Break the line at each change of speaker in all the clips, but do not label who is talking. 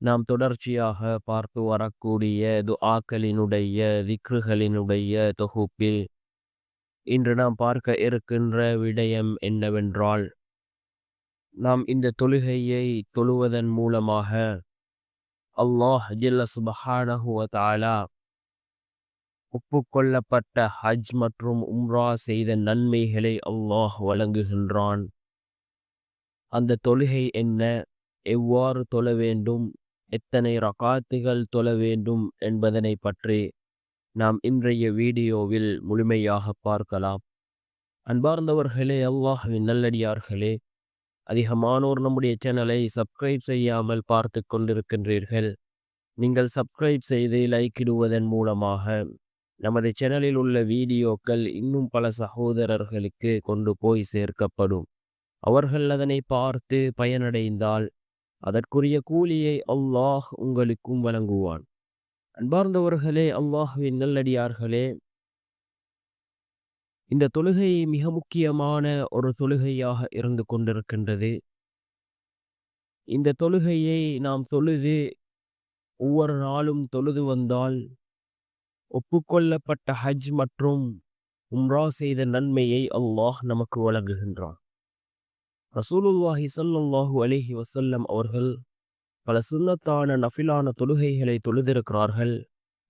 நாம் தொடர்ச்சியாக பார்த்து வரக்கூடிய துஆக்களினுடைய விக்ருகளினுடைய தொகுப்பில் இன்று நாம் பார்க்க இருக்கின்ற விடயம் என்னவென்றால் நாம் இந்த தொழுகையை தொழுவதன் மூலமாக அல்லாஹ் ஜில்ல சுபஹானஹு ஒப்புக்கொள்ளப்பட்ட ஹஜ் மற்றும் உம்ரா செய்த நன்மைகளை அல்லாஹ் வழங்குகின்றான். அந்த தொழுகை என்ன? எவ்வாறு தொழ வேண்டும்? எத்தனை ரகாத்துகள் தொழ வேண்டும் என்பதனை பற்றி நாம் இன்றைய வீடியோவில் முழுமையாக பார்க்கலாம். அன்பார்ந்தவர்களே அல்லாஹ்வின் நல்லடியார்களே அதிகமானோர் நம்முடைய சேனலை சப்ஸ்கிரைப் செய்யாமல் பார்த்து கொண்டிருக்கின்றீர்கள். நீங்கள் சப்ஸ்கிரைப் செய்து லைக் இடுவதன் மூலமாக நமது சேனலில் உள்ள வீடியோக்கள் இன்னும் பல சகோதரர்களுக்கு கொண்டு போய் சேர்க்கப்படும். அவர்கள் அதனை பார்த்து பயனடைந்தால் அதற்குரிய கூலியை அல்லாஹ் உங்களுக்கும் வழங்குவான். அன்பார்ந்தவர்களே அல்லாஹுவின் நல்லடியார்களே இந்த தொழுகை மிக முக்கியமான ஒரு தொழுகையாக இருந்து கொண்டிருக்கின்றது. இந்த தொழுகையை நாம் தொழுது ஒவ்வொரு நாளும் தொழுது வந்தால் ஒப்புக்கொள்ளப்பட்ட ஹஜ் மற்றும் உம்ரா செய்த நன்மையை அல்லாஹ் நமக்கு வழங்குகின்றான். ரசூலுல்லாஹி ஸல்லல்லாஹு அலிஹி வசல்லம் அவர்கள் பல சுன்னத்தான நஃபிலான தொழுகைகளை தொழுதிருக்கிறார்கள்.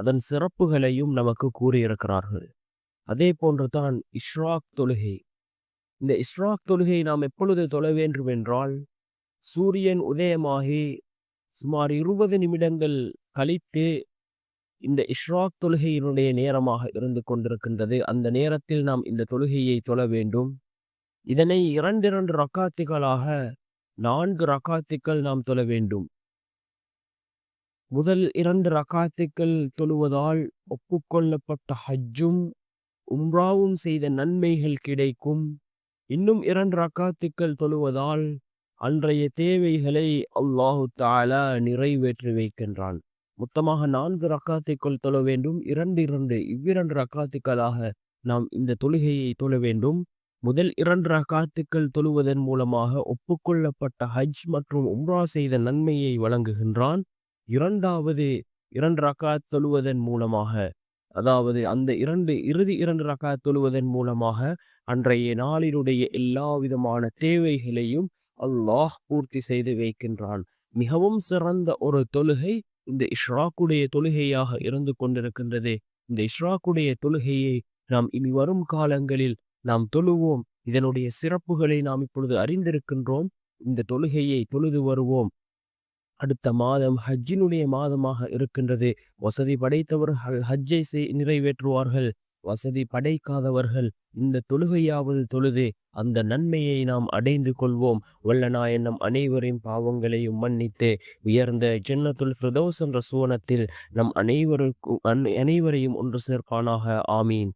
அதன் சிறப்புகளையும் நமக்கு கூறியிருக்கிறார்கள். அதே போன்று தான் இஷ்ராக் தொழுகை. இந்த இஷ்ராக் தொழுகை நாம் எப்பொழுது தொழ வேண்டும் என்றால் சூரியன் உதயமாகி சுமார் இருபது நிமிடங்கள் கழித்து இந்த இஷ்ராக் தொழுகையினுடைய நேரமாக இருந்து கொண்டிருக்கின்றது. அந்த நேரத்தில் நாம் இந்த தொழுகையை தொழ வேண்டும். இதனை இரண்டிரண்டு ரக்காத்துகளாக நான்கு ரக்காத்துக்கள் நாம் தொழ வேண்டும். முதல் இரண்டு ரக்காத்துக்கள் தொழுவதால் ஒப்புக்கொள்ளப்பட்ட ஹஜ்ஜும் உம்ராவும் செய்த நன்மைகள் கிடைக்கும். இன்னும் இரண்டு ரக்காத்துக்கள் தொழுவதால் அன்றைய தேவைகளை அல்லாஹு தாலா நிறைவேற்றி வைக்கின்றான். மொத்தமாக நான்கு ரக்காத்துக்கள் தொழ வேண்டும். இரண்டு இரண்டு இவ்விரண்டு ரக்காத்துக்களாக நாம் இந்த தொழுகையை தொழ வேண்டும். முதல் இரண்டு ரகாத்துக்கள் தொழுவதன் மூலமாக ஒப்புக்கொள்ளப்பட்ட ஹஜ் மற்றும் உம்ரா செய்த நன்மையை வழங்குகின்றான். இரண்டாவது இரண்டு ரகாத் தொழுவதன் மூலமாக அதாவது அந்த இரண்டு இறுதி இரண்டு ரகாத் தொழுவதன் மூலமாக அன்றைய நாளினுடைய எல்லா விதமான தேவைகளையும் அல்லாஹ் பூர்த்தி செய்து வைக்கின்றான். மிகவும் சிறந்த ஒரு தொழுகை இந்த இஷ்ராக்குடைய தொழுகையாக இருந்து கொண்டிருக்கின்றது. இந்த இஷ்ராக்குடைய தொழுகையை நாம் இனி வரும் காலங்களில் நாம் தொழுவோம். இதனுடைய சிறப்புகளை நாம் இப்பொழுது அறிந்திருக்கின்றோம். இந்த தொழுகையை தொழுது வருவோம். அடுத்த மாதம் ஹஜ்ஜினுடைய மாதமாக இருக்கின்றது. வசதி படைத்தவர்கள் ஹஜ்ஜை செய் நிறைவேற்றுவார்கள். வசதி படைக்காதவர்கள் இந்த தொழுகையாவது தொழுது அந்த நன்மையை நாம் அடைந்து கொள்வோம். வல்லநாயன் நம் அனைவரின் பாவங்களையும் மன்னித்து உயர்ந்த ஜென்னத்துல் ஃபிரதோஸ் என்ற சுவனத்தில் நம் அனைவருக்கும் அனைவரையும் ஒன்று சேர்ப்பானாக. ஆமீன்.